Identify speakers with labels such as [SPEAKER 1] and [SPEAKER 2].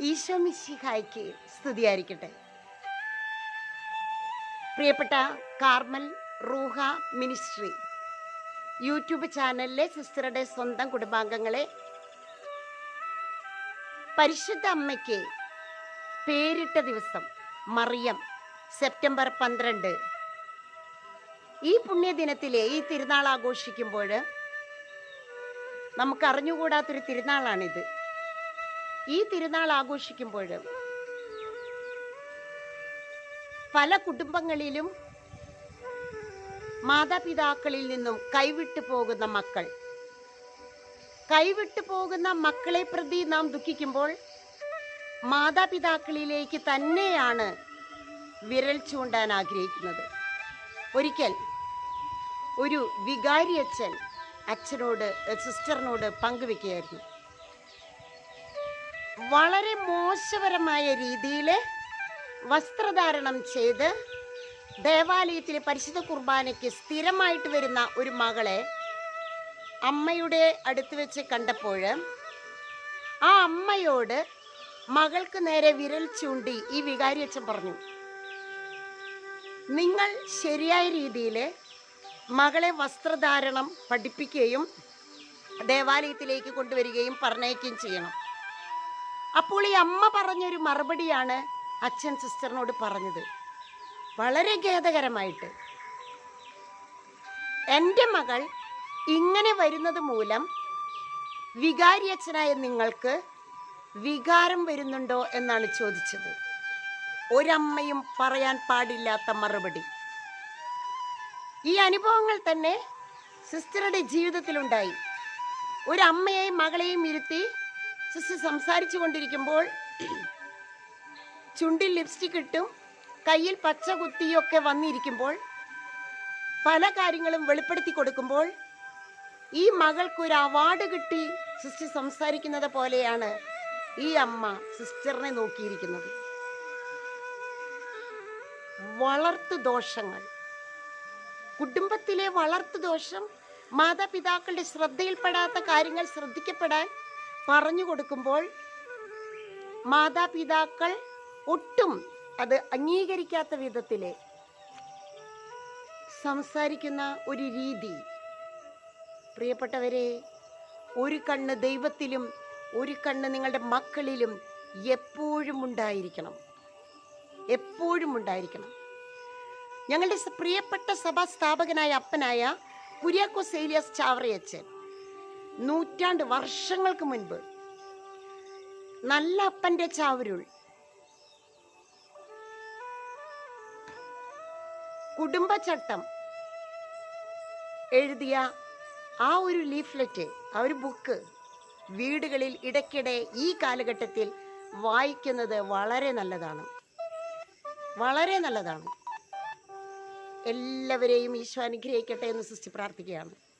[SPEAKER 1] ഈശോ മിശിഹായ്ക്ക് സ്തുതിയായിരിക്കട്ടെ. പ്രിയപ്പെട്ട കാർമൽ റൂഹ മിനിസ്ട്രി യൂട്യൂബ് ചാനലിലെ സിസ്റ്ററുടെ സ്വന്തം കുടുംബാംഗങ്ങളെ പരിശുദ്ധ അമ്മയ്ക്ക് പേരിട്ട ദിവസം മറിയം സെപ്റ്റംബർ പന്ത്രണ്ട്. ഈ പുണ്യദിനത്തിലെ ഈ തിരുനാൾ ആഘോഷിക്കുമ്പോൾ നമുക്ക് അറിഞ്ഞുകൂടാത്തൊരു തിരുനാളാണിത്. ഈ തിരുനാൾ ആഘോഷിക്കുമ്പോൾ പല കുടുംബങ്ങളിലും മാതാപിതാക്കളിൽ നിന്നും കൈവിട്ടു പോകുന്ന മക്കൾ. കൈവിട്ടു പോകുന്ന മക്കളെ പ്രതി നാം ദുഃഖിക്കുമ്പോൾ മാതാപിതാക്കളിലേക്ക് തന്നെയാണ് വിരൽ ചൂണ്ടാൻ ആഗ്രഹിക്കുന്നത്. ഒരിക്കൽ ഒരു വികാരി അച്ഛൻ അച്ഛനോട് സിസ്റ്ററിനോട് പങ്കുവെക്കുകയായിരുന്നു. വളരെ മോശപരമായ രീതിയിൽ വസ്ത്രധാരണം ചെയ്ത് ദേവാലയത്തിലെ പരിശുദ്ധ കുർബാനയ്ക്ക് സ്ഥിരമായിട്ട് വരുന്ന ഒരു മകളെ അമ്മയുടെ അടുത്ത് വെച്ച് കണ്ടപ്പോൾ ആ അമ്മയോട് മകൾക്ക് നേരെ വിരൽ ചൂണ്ടി ഈ വികാരി അച്ഛൻ പറഞ്ഞു നിങ്ങൾ ശരിയായ രീതിയിൽ മകളെ വസ്ത്രധാരണം പഠിപ്പിക്കുകയും ദേവാലയത്തിലേക്ക് കൊണ്ടുവരികയും പറഞ്ഞയക്കുകയും ചെയ്യണം. അപ്പോൾ ഈ അമ്മ പറഞ്ഞൊരു മറുപടിയാണ് അച്ഛൻ സിസ്റ്ററിനോട് പറഞ്ഞത്. വളരെ ഖേദകരമായിട്ട്. എന്റെ മകൾ ഇങ്ങനെ വരുന്നത് മൂലം വികാരി അച്ഛനായ നിങ്ങൾക്ക് വികാരം വരുന്നുണ്ടോ എന്നാണ് ചോദിച്ചത്. ഒരമ്മയും പറയാൻ പാടില്ലാത്ത മറുപടി. ഈ അനുഭവങ്ങൾ തന്നെ സിസ്റ്ററുടെ ജീവിതത്തിലുണ്ടായി. ഒരമ്മയെയും മകളെയും ഇരുത്തി സിസ്റ്റർ സംസാരിച്ചു കൊണ്ടിരിക്കുമ്പോൾ ചുണ്ടിൽ ലിപ്സ്റ്റിക് ഇട്ടും കയ്യിൽ പച്ച കുത്തിയൊക്കെ വന്നിരിക്കുമ്പോൾ പല കാര്യങ്ങളും വെളിപ്പെടുത്തി കൊടുക്കുമ്പോൾ ഈ മകൾക്കൊരു അവാർഡ് കിട്ടി സിസ്റ്റർ സംസാരിക്കുന്നത് പോലെയാണ് ഈ അമ്മ സിസ്റ്ററിനെ നോക്കിയിരിക്കുന്നത്. വളർത്തു ദോഷങ്ങൾ. കുടുംബത്തിലെ വളർത്തു ദോഷം മാതാപിതാക്കളുടെ ശ്രദ്ധയിൽപ്പെടാത്ത കാര്യങ്ങൾ ശ്രദ്ധിക്കപ്പെടാൻ പറഞ്ഞു കൊടുക്കുമ്പോൾ മാതാപിതാക്കൾ ഒട്ടും അത് അംഗീകരിക്കാത്ത വിധത്തിലെ സംസാരിക്കുന്ന ഒരു രീതി. പ്രിയപ്പെട്ടവരെ ഒരു കണ്ണ് ദൈവത്തിലും ഒരു കണ്ണ് നിങ്ങളുടെ മക്കളിലും എപ്പോഴും ഉണ്ടായിരിക്കണം. എപ്പോഴും ഉണ്ടായിരിക്കണം. ഞങ്ങളുടെ പ്രിയപ്പെട്ട സഭാ സ്ഥാപകനായ അപ്പനായ കുര്യാക്കോസ് ഏലിയാസ് ചാവറയച്ചൻ നൂറ്റാണ്ട് വർഷങ്ങൾക്ക് മുൻപ് നല്ല അപ്പന്റെ ചാവരുൾ. കുടുംബചട്ടം എഴുതിയ ആ ഒരു ലീഫ്ലെറ്റ് ആ ഒരു ബുക്ക് വീടുകളിൽ ഇടയ്ക്കിടെ ഈ കാലഘട്ടത്തിൽ വായിക്കുന്നത് വളരെ നല്ലതാണ്. വളരെ നല്ലതാണ്. എല്ലാവരെയും ഈശോ അനുഗ്രഹിക്കട്ടെ എന്ന് സൃഷ്ടി പ്രാർത്ഥിക്കുകയാണ്.